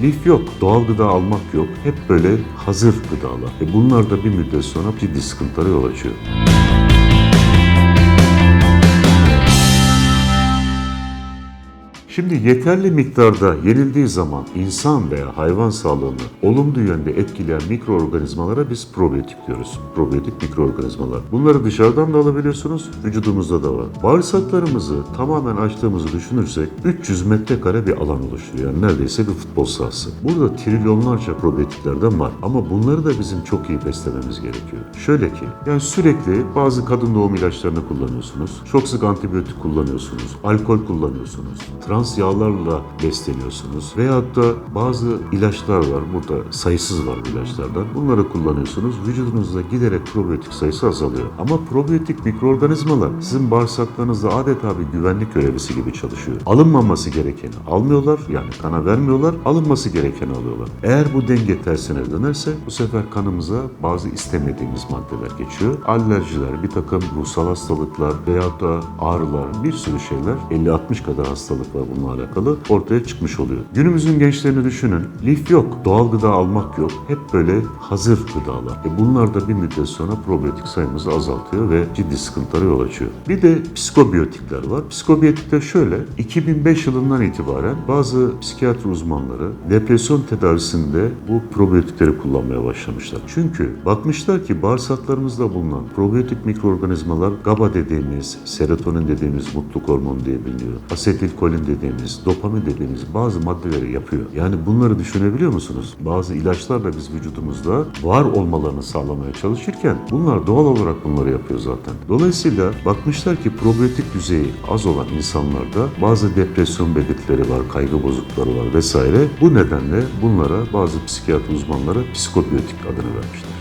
Lif yok, doğal gıda almak yok. Hep böyle hazır gıdalar. E bunlar da bir müddet sonra ciddi sıkıntılara yol açıyor. Şimdi yeterli miktarda yenildiği zaman insan veya hayvan sağlığını olumlu yönde etkileyen mikroorganizmalara biz probiyotik diyoruz. Probiyotik mikroorganizmalar. Bunları dışarıdan da alabiliyorsunuz, vücudumuzda da var. Bağırsaklarımızı tamamen açtığımızı düşünürsek 300 metrekare bir alan oluşturuyor. Yani neredeyse bir futbol sahası. Burada trilyonlarca probiyotiklerden var. Ama bunları da bizim çok iyi beslememiz gerekiyor. Şöyle ki, yani sürekli bazı kadın doğum ilaçlarını kullanıyorsunuz. Çok sık antibiyotik kullanıyorsunuz. Alkol kullanıyorsunuz. Trans yağlarla besleniyorsunuz. Veyahut da bazı ilaçlar var. Burada sayısız var bu ilaçlardan. Bunları kullanıyorsunuz. Vücudunuzda giderek probiyotik sayısı azalıyor. Ama probiyotik mikroorganizmalar sizin bağırsaklarınızda adeta bir güvenlik görevlisi gibi çalışıyor. Alınmaması gerekeni almıyorlar. Yani kana vermiyorlar. Alınması gerekeni alıyorlar. Eğer bu denge tersine dönerse bu sefer kanımıza bazı istemediğimiz maddeler geçiyor. Alerjiler, bir takım ruhsal hastalıklar veyahut da ağrılar, bir sürü şeyler 50-60 kadar hastalık var bununla alakalı ortaya çıkmış oluyor. Günümüzün gençlerini düşünün. Lif yok, doğal gıda almak yok. Hep böyle hazır gıdalar. E bunlar da bir müddet sonra probiyotik sayımızı azaltıyor ve ciddi sıkıntılara yol açıyor. Bir de psikobiyotikler var. Psikobiyotikler şöyle, 2005 yılından itibaren bazı psikiyatri uzmanları depresyon tedavisinde bu probiyotikleri kullanmaya başlamışlar. Çünkü bakmışlar ki bağırsaklarımızda bulunan probiyotik mikroorganizmalar GABA dediğimiz, serotonin dediğimiz mutluluk hormonu diye biliniyor. Asetilkolin dediğimiz, dopamin dediğimiz bazı maddeleri yapıyor. Yani bunları düşünebiliyor musunuz? Bazı ilaçlarla biz vücudumuzda var olmalarını sağlamaya çalışırken bunlar doğal olarak bunları yapıyor zaten. Dolayısıyla bakmışlar ki probiyotik düzeyi az olan insanlarda bazı depresyon belirtileri var, kaygı bozuklukları var vesaire. Bu nedenle bunlara bazı psikiyatri uzmanları psikobiyotik adını vermişler.